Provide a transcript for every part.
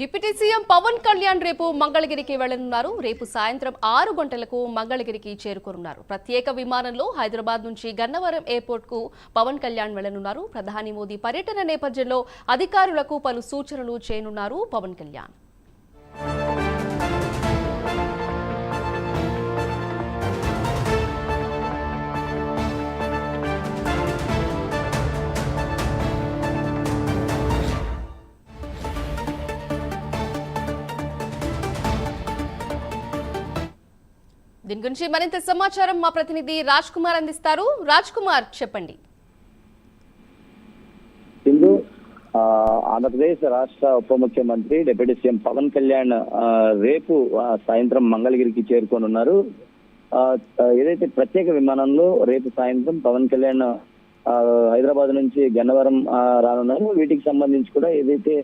Deputy CM Pawan Kalyan రేపు మంగళగిరికి వెళ్ళనున్నారు రేపు సాయంత్రం ఆరు గంటలకు మంగళగిరికి చేరుకోనున్నారు. ప్రత్యేక విమానంలో హైదరాబాద్ నుంచి గన్నవరం ఎయిర్పోర్ట్కు పవన్ కళ్యాణ్ వెళ్ళనున్నారు ప్రధాని మోదీ పర్యటన నేపథ్యంలో అధికారులకు పలు సూచనలు చేయనున్నారు పవన్ కళ్యాణ్. దీని గురించి మరింత సమాచారం మా ప్రతినిధి రాజ్ కుమార్ అందిస్తారు. రాజ్ కుమార్ చెప్పండి. సింధు ఆంధ్రప్రదేశ్ రాష్ట్ర ఉప ముఖ్యమంత్రి డిప్యూటీ సీఎం పవన్ కళ్యాణ్ రేపు సాయంత్రం మంగళగిరికి చేరుకోనున్నారు. ఏదైతే ప్రత్యేక విమానంలో రేపు సాయంత్రం పవన్ కళ్యాణ్ హైదరాబాద్ నుంచి గన్నవరం రానున్నారు. వీటికి సంబంధించి కూడా ఏదైతే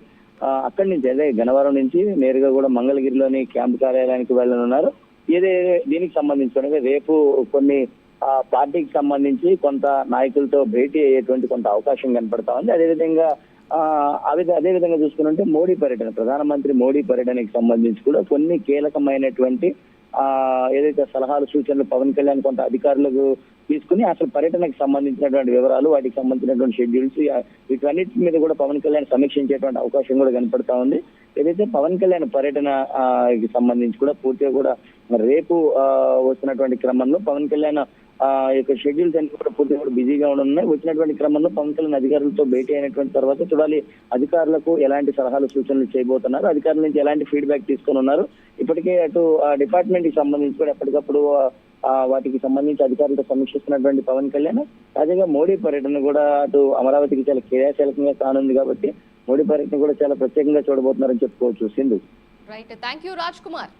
అక్కడి నుంచి అదే గన్నవరం నుంచి నేరుగా కూడా మంగళగిరిలోని క్యాంపు కార్యాలయానికి వెళ్ళనున్నారు. ఏదే దీనికి సంబంధించి రేపు కొన్ని ఆ పార్టీకి సంబంధించి కొంత నాయకులతో భేటీ అయ్యేటువంటి కొంత అవకాశం కనపడతా ఉంది. అదేవిధంగా ఆ అదేవిధంగా అదే విధంగా చూసుకుంటే మోడీ పర్యటన ప్రధానమంత్రి మోడీ పర్యటనకి సంబంధించి కూడా కొన్ని కీలకమైనటువంటి ఆ ఏదైతే సలహాలు సూచనలు పవన్ కళ్యాణ్ కొంత అధికారులకు తీసుకుని అసలు పర్యటనకు సంబంధించినటువంటి వివరాలు వాటికి సంబంధించినటువంటి షెడ్యూల్స్ వీటన్నిటి మీద కూడా పవన్ కళ్యాణ్ సమీక్షించేటువంటి అవకాశం కూడా కనపడతా ఉంది. ఏదైతే పవన్ కళ్యాణ్ పర్యటన ఆ, కి సంబంధించి కూడా పూర్తిగా కూడా రేపు ఆ, వస్తున్నటువంటి క్రమంలో పవన్ కళ్యాణ్ ఆ యొక్క షెడ్యూల్స్ అన్ని కూడా పూర్తి కూడా బిజీగా ఉన్నాయి వచ్చినటువంటి క్రమంలో పవన్ కళ్యాణ్ అధికారులతో భేటీ అయినటువంటి తర్వాత చూడాలి అధికారులకు ఎలాంటి సలహాలు సూచనలు చేయబోతున్నారు అధికారుల నుంచి ఎలాంటి ఫీడ్బ్యాక్ తీసుకొని ఉన్నారు. ఇప్పటికే అటు డిపార్ట్మెంట్కి సంబంధించి కూడా ఎప్పటికప్పుడు వాటికి సంబంధించి అధికారులతో సమీక్షిస్తున్నటువంటి పవన్ కళ్యాణ్ తాజాగా మోడీ పర్యటన కూడా అటు అమరావతికి చాలా క్రియాశీలకంగా కానుంది కాబట్టి మోడీ పర్యటన కూడా చాలా ప్రత్యేకంగా చూడబోతున్నారని చెప్పుకోవచ్చు. Sindhu. Right thank you Raj Kumar